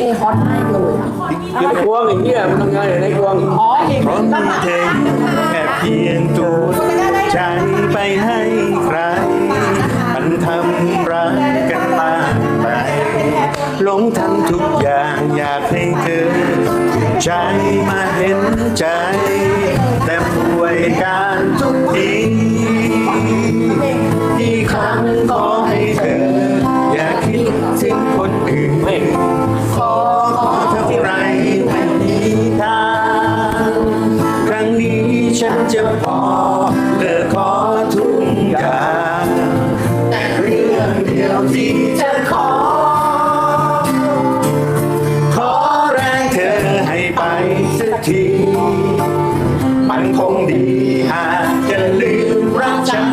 เอฮอตให้เลยอะไอ้กวงไอ้เหี้ยมันทำงานอยู่ในกวงอ๋อเองเพราะมีเธอแค่เพียงตัวใจไปให้ใคร มันทำรักกันมากไปหลงทำทุกอย่างอยากให้เธอ ใจมาเห็นใจ แต่ป่วยการทุกที สักทีมันคงดีหากจะลืมรักฉัน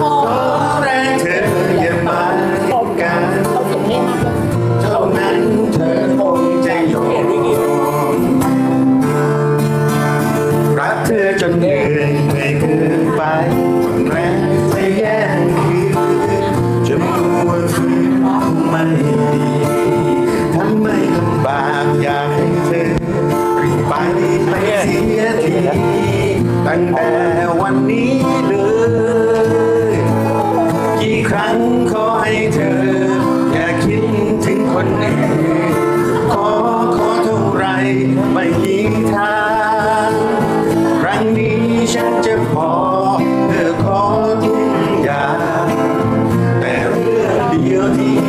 ขอแรงเธออย่ามาเห็นกันเท่านั้นเธอคงจะยอมรักเธอจนเหนื่อยเหนื่อยเกินไปหมดแรงจะแย่งคืนจะมัวฝืนคงไม่ ตั้งแต่วันนี้เลย กี่ครั้งขอให้เธอ อย่าคิดถึงคนอื่นขอขอเท่าไรไม่มีทาง ครั้งนี้ฉันจะพอเธอขอทุกอย่างแต่เรื่องเดียวที่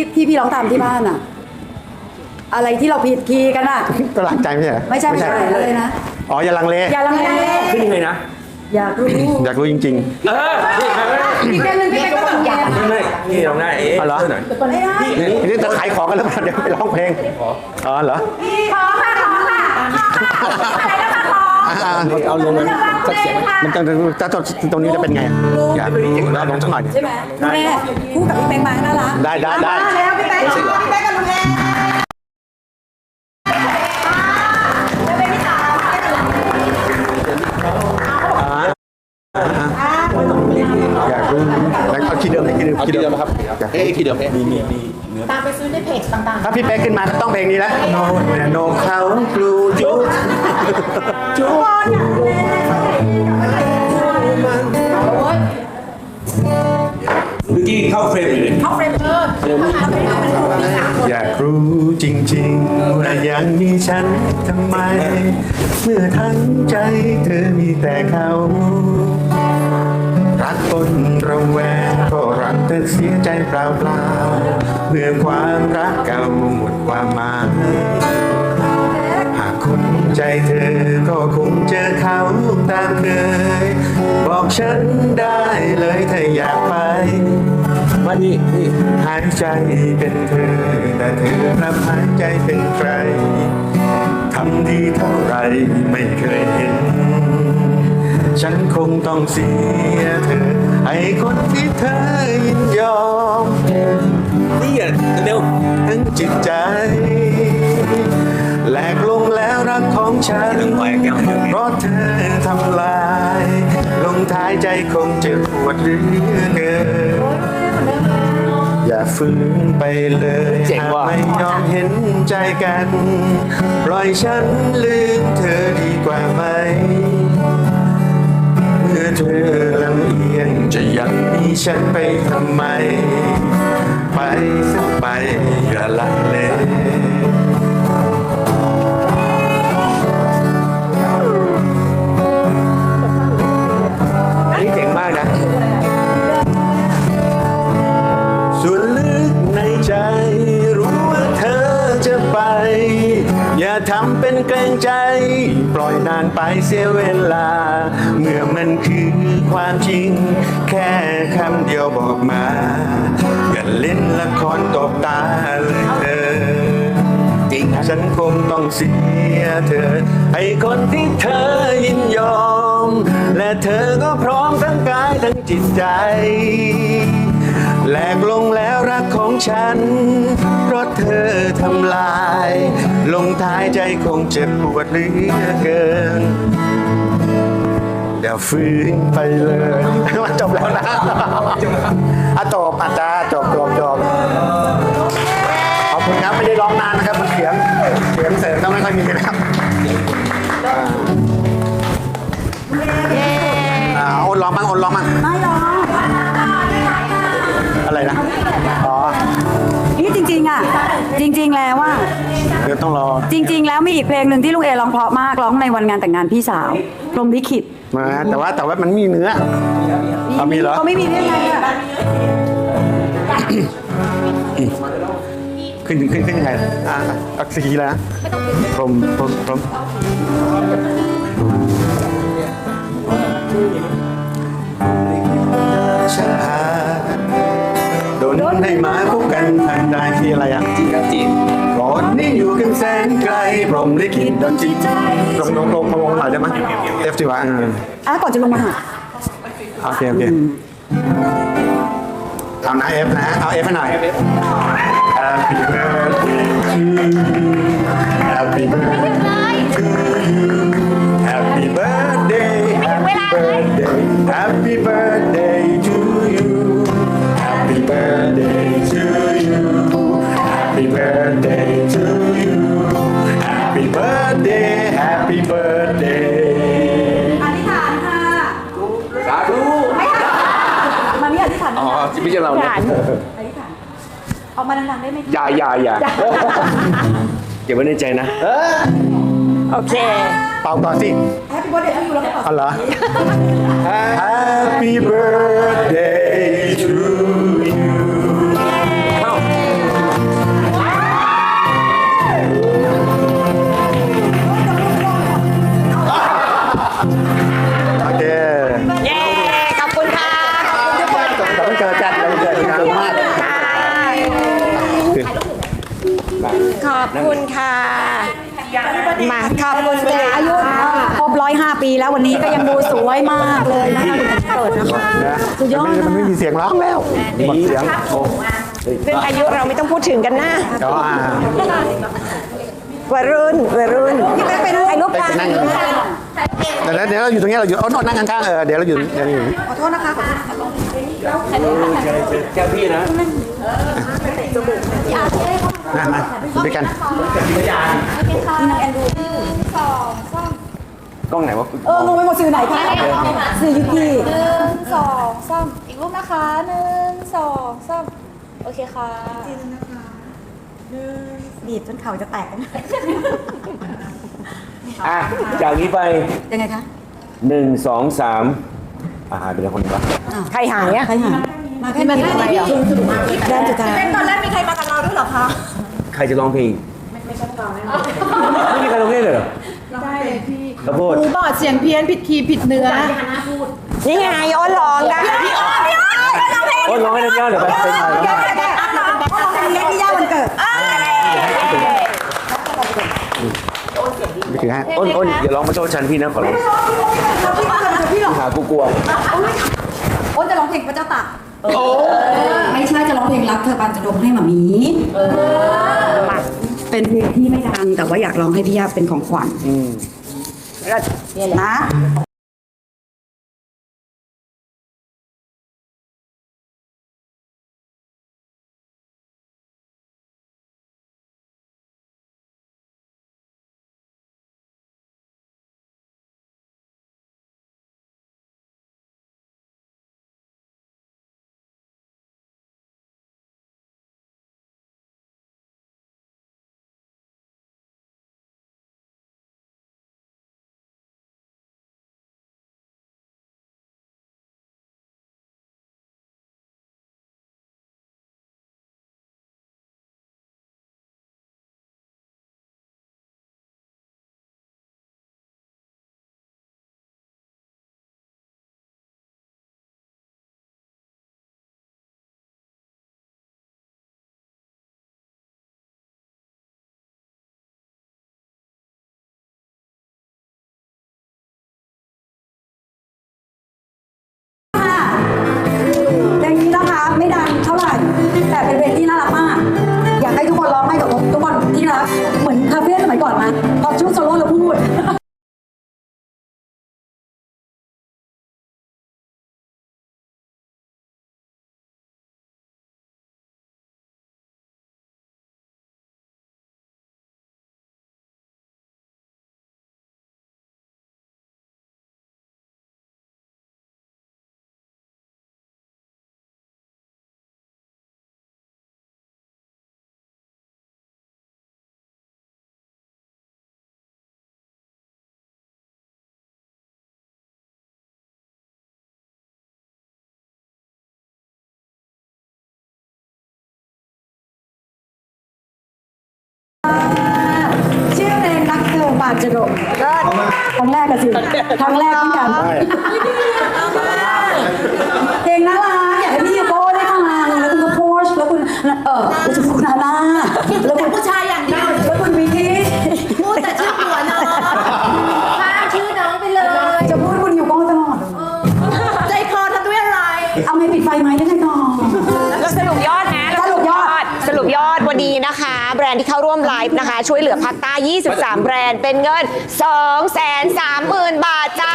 ที่ที่ที่ที่พี่ร้องตามที่บ้านอะอะไรที่เราผิดคีย์กันอะก็หลักใจไม่ใช่เหรอไม่ใช่ไม่ใช่อะไรนะอ๋ออย่าลังเลอย่าลังเลขึ้นยังไงนะอยากรู้อยากรู้จริงเออนี่มาไม่ได้อีกเพลงหนึงพี่เป็นก็แบบอยากไม่ไม่นี่ร้องได้เอ๊ะอ๋อเหรอช่วยหน่อยไม่ได้ๆนี่จะขายของกันหรือเปล่าเดี๋ยวไปร้องเพลงอ๋อเหรอขอค่ะขอค่ะขออะไรนะคะขออ่า เอาลงมาสักเสียงมันจะจะจะตรงนี้จะเป็นไงอยากเราลองสักหน่อยดิใช่ไหมแม่คู่กับพี่เป็งมาน่ารักได้ได้ได้มาแล้วพี่เป็งพี่เป็งกับลุงเอ เดิมเลยคีย์เดิมเอาที่เดิมครับเอ๊ะที่เดิมเอ๊ะมีมีมีตามไปซื้อในเพจต่างถ้าพี่เป๊กขึ้นมาก็ต้องเพลงนี้แล้วโนโนเขากลูจุ๊บจุ๊บเมื่อกี้เข้าเฟรมอยู่เลยเขาเฟรมเออทำไมมันถูกที่สามคนอยากรู้จริงๆว่ายังมีฉันทำไม เมื่อทั้งใจเธอมีแต่เขา รักปนระแวงก็รักแต่เสียใจเปล่าๆเมื่อความรักเก่าหมดความหมายหากคนใจเธอก็คงเจอเขาตามเคย บอกฉันได้เลยถ้าอยากไปมานี่นี่หายใจเป็นเธอ แต่เธอรับหายใจเป็นใครทำดีเท่าไรไม่เคยเห็น ฉันคงต้องเสียเธอ ให้คนที่เธอยินยอมนี่อะเร็วทั้งจิตใจ แหลกลงแล้วรักของฉันเพราะเธอทำลาย ลงท้ายใจคงจะปวดเรือเกินอย่าฝืนไปเลยเจ๋งว่ะหากไม่ยอมเห็นใจกัน ปล่อยฉันลืมเธอดีกว่าไหม คือเธอลำเอียงจะยังมีฉันไปทำไม ไปสักไปอย่าลังเลส่วนลึกในใจรู้ว่าเธอจะไป อย่าทำเป็นเกรงใจ ปล่อยนานไปเสียเว บอกมาอย่าเล่นละครตบตาเลยเธอจริงฉันคงต้องเสียเธอให้คนที่เธอยินยอม และเธอก็พร้อมทั้งกายทั้งจิตใจแหลกลงแล้วรักของฉัน เพราะเธอทำลาย ลงท้ายใจคงเจ็บปวดเหลือเกิน เดี๋ยวฟื้นไปเลย มันจบแล้วนะอะจบอาจารย์จบจบจบขอบคุณครับไม่ได้ร้องนานนะครับเสียงเสียงเสริมก็ไม่ค่อยมีนะครับ จริง ๆ แล้วว่า เดี๋ยวต้องรอ จริง ๆ แล้วมีอีกเพลงหนึ่งที่ลุงเอร้องเพราะมากร้องในวันงานแต่งงานพี่สาวพรหมลิขิตมาแต่ว่าแต่ว่ามันมีเนื้อ เอามีเหรอ เขาไม่มีได้ไงอะขึ้นขึ้นขึ้นยังไงอ่าอักษีแล้วนะพรมพรมพรมฉันหาโดนให้มาพบกันทางใดที่ อะไรอะจีนครับจีนก่อนนี้อยู่กันแสนไกลพรหมลิขิตดนจิตลงลงลงมาวงหน่อยได้ไหมเอฟจีวะอ่าอะก่อนจะลงมาหาโอเคโอเคเอานะเอฟนะเอาเอฟให้หน่อย Happy birthday to you Happy birthday ออกมาดังๆได้ไหมคะอย่าอย่าอย่าเก็บไว้ในใจนะ โอเค เป่าก่อนสิ แฮปปี้เบิร์ดเดย์ทูยูแล้วก็ต่ออ๋อเหรอ Happy birthday มาขอบคุณค่ะอายุครบร้อยห้าปีแล้ววันนี้ก็ยังดูสวยมากเลยนะคะคุณเกิดนะคะนะสุดยอดมันนะไม่มีเสียงร้องแล้วหมดเสียงโอ้เรื่องอายุเราไม่ต้องพูดถึงกันนะเดี๋ยวอ่าวัยรุ่นวัยรุ่นไปดูถ่ายรูปไปกันนั่งกันเดี๋ยวเดี๋ยวเราอยู่ตรงนี้เราอยู่เอาโนนนั่งข้างๆเออเดี๋ยวเราอยู่เดี๋ยวเราอยู่ขอโทษนะคะขอโทษนะคะแค่พี่นะมา มาอยู่ด้วยกันกล้องไหนวะเอองงไปหมดสื่อไหนคะสื่อยุทีหนึ่งสองสามอีกรูปนะคะหนึ่งสองสามโอเคค่ะบีบจนเข่าจะแตกอะจากนี้ไปยังไงคะหนึ่งสองสามอ่าหายไปแล้วคนนึงวะใครหายอะใครหา มาแค่นี้ทำไมอะแดนสุดท้ายตอนแรกมีใครมากับเราด้วยเหรอคะใครจะร้องเพลงไม่ไม่ใช่เราไม่มีใครร้องเพลงเลยเหรอได้เลยพี่ขอโทษหูบอดเสียงเพี้ยนผิดคีย์ผิดเนื้อนี่ไงอ้อนร้องได้พี่อ้อนพี่อ้อนโอ้ยร้องให้ได้ยอดเดี๋ยวไปไปถ่ายแล้วมาเล็กที่ย่าวันเกิดนี่คือฮะอ้นอ้นอย่าร้องมาโทษฉันพี่นะขอร้องพี่ก็เกิดพี่หรอหากูกลัวโอ้จะร้องเพลงพระเจ้าตาก ไม่ใช่จะร้องเพลงรักเธอปานจะดมให้หมามีเป็นเพลงที่ไม่ดังแต่ว่าอยากร้องให้พี่ย่าเป็นของขวัญนะากจะโดดครั้งแรกกันสิครั้งแรกเหมือนกันเพลงน่ารักอยากให้พี่ยูโก้ได้ฟังแล้วคุณก็โพสต์แล้วคุณเออคุณจะพูดนาน่าแล้วคุณผู้ชายอย่างเดียวแล้วคุณวิกกี้พูดแต่ชื่อหัวน้องข้ามชื่อน้องไปเลย จะพูดคุณยูโก้ตลอดใจคอทำด้วยอะไร เอาไม่ปิดไฟไหมได้ไหมก่อนแล้วสรุปยอดนะ ยอดวันนี้นะคะ แบรนด์ที่เข้าร่วมไลฟ์นะคะ ช่วยเหลือภาคใต้ 23 แบรนด์เป็นเงิน 2 3 0 0 0 0 บาทจ้า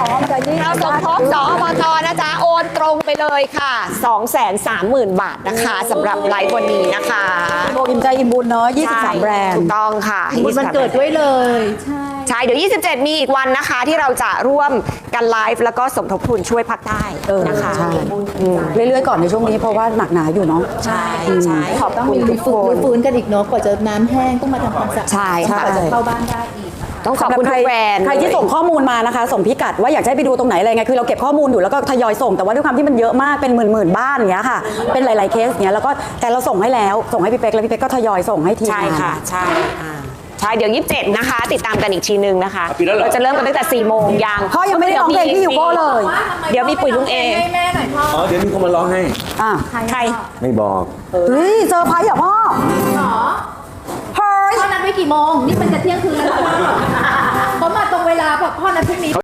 อ๋อมันจะยี่เราสมทบสอบตนะจ๊ะโอน ตรงไปเลยค่ะ 2 3 0 0 0 0 บาทนะคะสำหรับไลฟ์วันนี้นะคะโบอิ่มใจอิ่มบุญเนาะ23 แบรนถูด์กต้องค่ะบุญวันเกิดด้วยเลยใช่เดี๋ยว 27 มีอีกวันนะคะ ที่เราจะร่วมกันไลฟ์แล้วก็สมทบทุนช่วยภาคใต้เออนะคะใช่เรื่อยๆก่อนในช่วงนี้เพราะว่าหนักหนาอยู่เนาะ ใช่ใช่ขอบต้องคุณมีทุรีกฟูคนฟื้นกันอีกเนาะกว่าจะน้ำแห้งต้องมาทำความสะอาดใช่ค่ะกว่าจะเข้าบ้านได้อีก ต้องขอบคุณสำหทุรักใครแบรนด์ใครที่ส่งข้อมูลมานะคะ ส่งพิกัดว่าอยากจะให้ไปดูตรงไหนอะไรไงคือเราเก็บข้อมูลอยู่แล้วก็ทยอยส่งแต่ว่าด้วยความที่มันเยอะมากเป็นหมื่นๆบ้านอย่างเงี้ยค่ะ เป็นหลาย ๆเคสเงี้ยแล้วก็แต่เราส่งให้แล้วส่งให้พี่เป๊กแล้วพี่เป๊กก็ทยอยส่งให้ทีมใช่งานค่ะใช่อ่าใช่เดี๋ยว 27 นะคะ ติดตามกันอีกทีนึงนะคะอะปิดแล้วเหรอเราจะเริ่มกันตั้งแต่4โมงยังพ่อยังไม่ได้ร้องเพลงพี่ยูโก้เลย เดี๋ยวมีปุ๋ยลุงเอให้แม่หน่อยพ่ออ๋อเดี๋ยวมีคนมาร้องให้อะใครไม่บอกเฮ้ยเซอร์ไพรส์เหรอพ่อหรอเฮ้ยพ่อนัด ไว้กี่โมง นี่มันจะเที่ยงคืนแล้วพ่อเขามาตรงเวลาพ่อพ่อนัดพรุ่งนี้